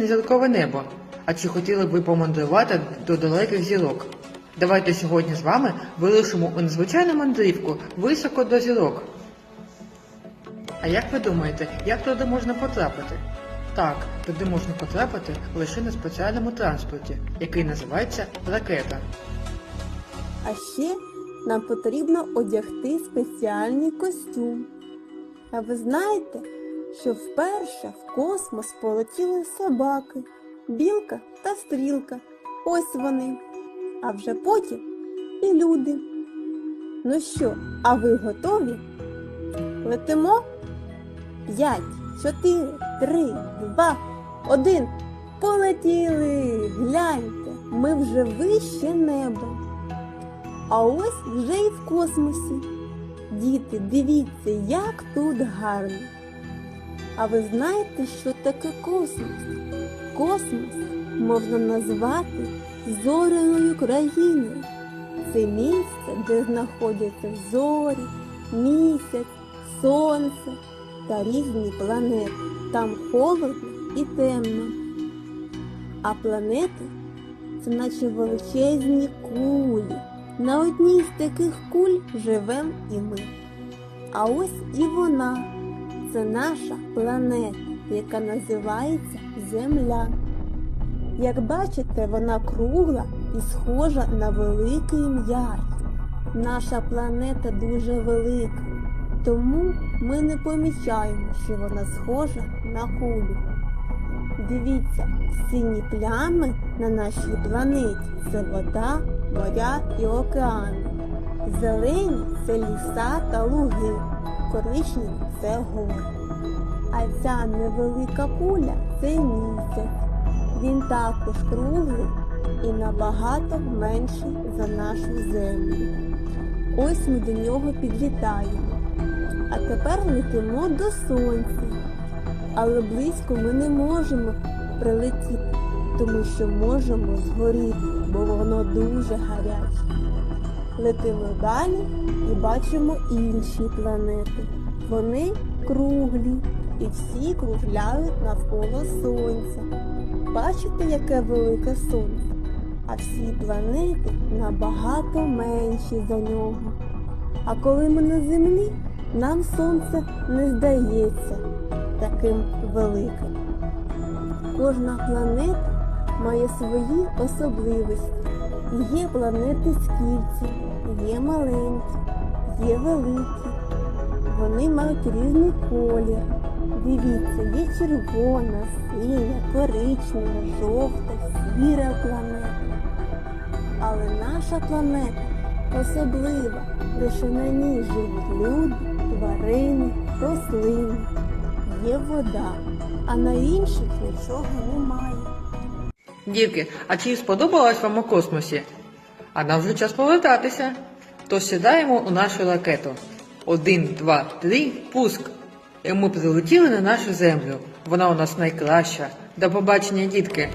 Зіркове небо. А чи хотіли б ви помандрувати до далеких зірок? Давайте сьогодні з вами вирушимо у незвичайну мандрівку високо до зірок. А як ви думаєте, як туди можна потрапити? Так, туди можна потрапити лише на спеціальному транспорті, який називається ракета. А ще нам потрібно одягти спеціальний костюм. А ви знаєте, що вперше в космос полетіли собаки, білка та стрілка. Ось вони. А вже потім і люди. Ну що, а ви готові? Летимо? П'ять, чотири, три, два, один. Полетіли! Гляньте, ми вже вище неба. А ось вже і в космосі. Діти, дивіться, як тут гарно. А ви знаєте, що таке космос? Космос можна назвати зоряною країною. Це місце, де знаходяться зорі, місяць, сонце та різні планети. Там холодно і темно. А планети це наче величезні кулі. На одній з таких куль живем і ми. А ось і вона. Це наша планета, яка називається Земля. Як бачите, вона кругла і схожа на великий м'яч. Наша планета дуже велика, тому ми не помічаємо, що вона схожа на кулю. Дивіться, сині плями на нашій планеті це вода, моря і океани. Зелені це ліса та луги, коричневі це гори. А ця невелика куля це місяць. Він також круглий і набагато менший за нашу землю. Ось ми до нього підлітаємо. А тепер летимо до сонця. Але близько ми не можемо прилетіти, тому що можемо згоріти, бо воно дуже гаряче. Летимо далі і бачимо інші планети. Вони круглі і всі кружляють навколо сонця. Бачите, яке велике сонце? А всі планети набагато менші за нього. А коли ми на землі, нам сонце не здається таким великим. Кожна планета має свої особливості. Є планети скільці, є маленькі, є великі. Вони мають різний колір. Дивіться, є червона, синя, коричнева, жовта, сіра планета. Але наша планета особлива, лише на ній живуть люди, тварини, рослини. Є вода, а на інших нічого немає. Дітки, а чи сподобалось вам у космосі? А нам вже час повертатися. То сідаємо у нашу ракету. Один, два, три, пуск. І ми прилетіли на нашу землю. Вона у нас найкраща. До побачення, дітки!